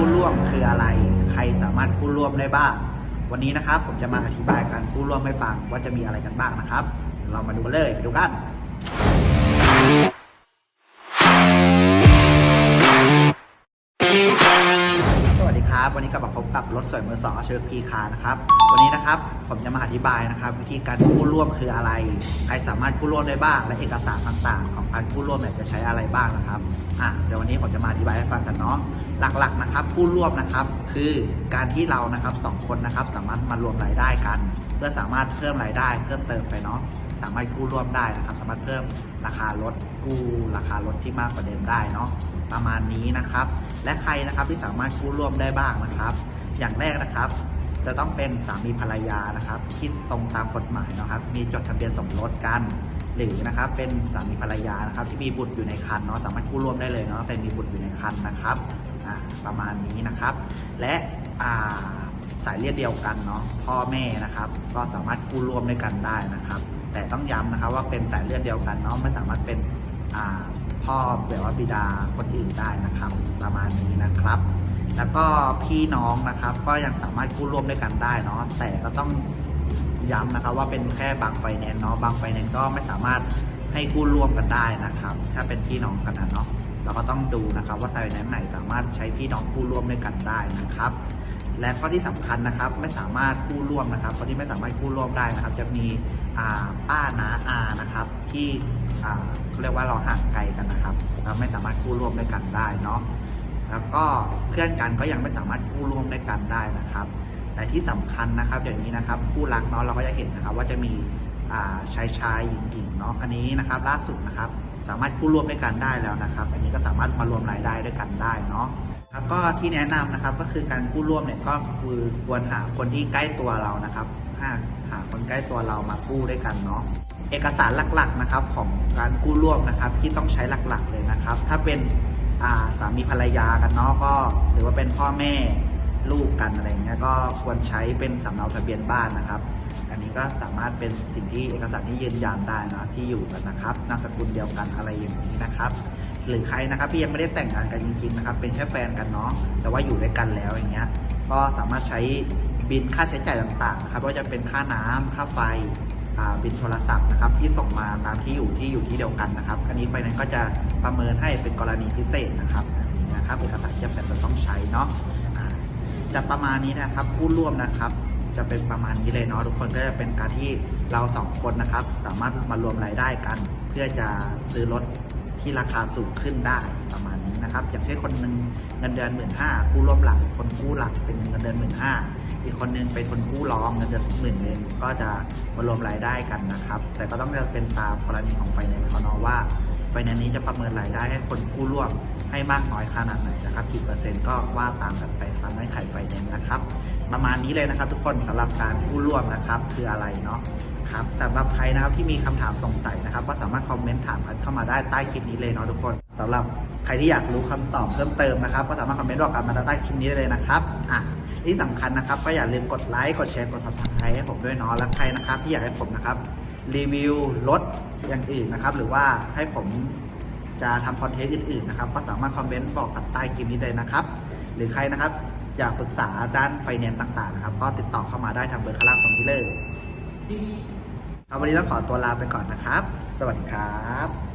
กู้ร่วมคืออะไร ใครสามารถกู้ร่วมได้บ้าง วันนี้นะครับผมจะมาอธิบายการกู้ร่วมให้ฟังว่าจะมีอะไรกันบ้างนะครับ เรามาดูเลยไปดูกัน วัสดีครับ วันนี้กลับมาพบกับรถสวยมือสองอาชีพพีคานะครับ วันนี้นะครับผมจะมาอธิบายนะครับ วิธีการกู้ร่วมคืออะไร ใครสามารถกู้ร่วมได้บ้าง และเอกสารต่างๆ ของการกู้ร่วมเนี่ยจะใช้อะไรบ้างนะครับอะเดี๋ยววันนี้ผมจะมาอธิบายให้ฟังกันเนาะหลักๆนะครับกู้ร่วมนะครับคือการที่เรานะครับสองคนนะครับสามารถมารวมรายได้กัน เพื่อสามารถเพิ่มรายได้เพิ่มเติมไปเนาะสามารถกู้ร่วมได้นะครับ สามารถเพิ่มราคารถกู้ราคารถที่มากกว่าเดิมได้เนาะประมาณนี้นะครับ และใครนะครับที่สามารถกู้ร่วมได้บ้างนะครับ อย่างแรกนะครับ จะต้องเป็นสามีภรรยานะครับที่ตรงตามกฎหมายนะครับ มีจดทะเบียนสมรสกัน หรือนะครับเป็นสามีภรรยานะครับ ที่มีบุตรอยู่ในครรภ์เนาะสามารถกู้ร่วมได้เลยเนาะแต่มีบุตรอยู่ในครรภ์นะครับประมาณนี้นะครับ และาสายเลือดเดียวกันเนาะพ่อแม่นะครับ ก็สามารถกู้ร่วมด้วยกันได้นะครับ แต่ต้องย้ำนะครับว่าเป็นสายเลือดเดียวกันเนาะไม่สามารถเป็น พ่อแบบว่าบิดาคนอื่นได้นะครับ ประมาณนี้นะครับ แล้วก็พี่น้องนะครับ ก็ยังสามารถกู้ร่วมด้วยกันได้เนาะแต่ก็ต้องย้ำนะครับว่าเป็นแค่บางไฟแนนซ์เนาะบางไฟแนนซ์ก็ไม่สามารถให้กู้ร่วมกันได้นะครับ ถ้าเป็นพี่น้องกันนะเนาะเราก็ต้องดูนะครับว่าไฟแนนซ์ไหนสามารถใช้พี่น้องกู้ร่วมด้วยกันได้นะครับ และข้อที่สำคัญนะครับไม่สามารถกู้ร่วมนะครับคนที่ไม่สามารถกู้ร่วมได้นะครับ จะมีป้านาอานะครับที่ เขาเรียกว่าเราห่างไกลกันนะครับเราไม่สามารถกู้ร่วมด้วยกันได้เนาะแล้วก็เพื่อนกันก็ยังไม่สามารถกู้ร่วมด้วยกันได้นะครับ แต่ที่สำคัญนะครับอย่างนี้นะครับคู่รักเนาะเราก็จะเห็นนะครับ ว่าจะมีชายชายหญิงหญิงเนาะอันนี้นะครับล่าสุดนะครับสามารถกู้ร่วมด้วยกันได้แล้วนะครับ อันนี้ก็สามารถมารวมรายได้ด้วยกันได้เนาะครับก็ที่แนะนำนะครับก็คือการกู้ร่วมเนี่ยก็คือควรหาคนที่ใกล้ตัวเรานะครับหาหาคนใกล้ตัวเรามากู้ด้วยกันเนาะ เอกสารหลักๆนะครับของการกู้ร่วมนะครับที่ต้องใช้หลักๆเลยนะครับ ถ้าเป็นาสามีภรรยากันเนาะก็ หรือว่าเป็นพ่อแม่ลูกกันอะไรเงี้ยก็ควรใช้เป็นสำเนาทะเบียนบ้านนะครับ อันนี้ก็สามารถเป็นสิ่งที่เอกสารที่ยืนยันได้นะที่อยู่กันนะครับนามสกุลเดียวกันอะไรอย่างนี้นะครับหรือใครนะครับที่ยังไม่ได้แต่งงานกันจริงๆนะครับเป็นแค่แฟนกันเนาะแต่ว่าอยู่ด้วยกันแล้วอย่างเงี้ยก็สามารถใช้บินค่าใช้จ่ายต่างๆนะครับว่าจะเป็นค่าน้ำค่าไฟ บินโทรศัพท์นะครับที่ส่งมาตามที่อยู่ที่อยู่ที่เดียวกันนะครับ อันนี้ไฟนนซ์ก็จะประเมินให้เป็นกรณีพิเศษนะครับนี่นะครับเอกสารจำเป็นจะต้องใช้เนาะจะประมาณนี้นะครับผู้ร่วมนะครับ จะเป็นประมาณนี้เลยเนาะทุกคนก็จะเป็นการที่เราสองคนนะครับ สามารถมารวมรายได้กัน เพื่อจะซื้อรถที่ราคาสูงขึ้นได้ประมาณนี้นะครับ อย่างเช่นคนหนึ่งเงินเดือนหมื่นห้ากู้ร่วมหลักคนกู้หลักเป็นเงินเดือนหมื่นห้า อีกคนหนึงเป็นคนกู้ร้องเงินเดือนหมื่นหนึ่งก็จะมารวมรายได้กันนะครับ แต่ก็ต้องจะเป็นตามกรณีของไฟแนนซ์เขาเนาะว่าไฟแนนซ์นี้จะประเมินรายได้ให้คนกู้ร่วมให้มากน้อยขนาดไหนนะครับกี่เปอร์เซ็นต์ก็ว่าตามกันไปตามเงื่อนไขไฟแนนซ์นะครับ ประมาณนี้เลยนะครับทุกคนสำหรับการกู้ร่วมนะครับคืออะไรเนาะครับสำหรับใครนะครับที่มีคำถามสงสัยนะครับ ก็สามารถคอมเมนต์ถามกันเข้ามาได้ใต้คลิปนี้เลยเนาะทุกคนสำหรับใครที่อยากรู้คำตอบเพิ่มเติมนะครับ ก็สามารถคอมเมนต์บอกกันมาใต้คลิปนี้ได้เลยนะครับอะ ที่สำคัญนะครับก็อย่าลืมกดไลค์กดแชร์กด subscribe ให้ผมด้วยเนาะและใครนะครับที่อยากให้ผมนะครับรีวิวรถอย่างอื่นนะครับ หรือว่าให้ผมจะทำคอนเทนต์อื่นๆนะครับก็สามารถคอมเมนต์บอกกันใต้คลิปนี้เลยนะครับ หรือใครนะครับอยากปรึกษาด้านไฟแนนซ์ต่างๆนะครับ ก็ติดต่อเข้ามาได้ทางเบอร์ข้างล่างตรงนี้เลยครับวันนี้ต้องขอตัวลาไปก่อนนะครับ สวัสดีครับ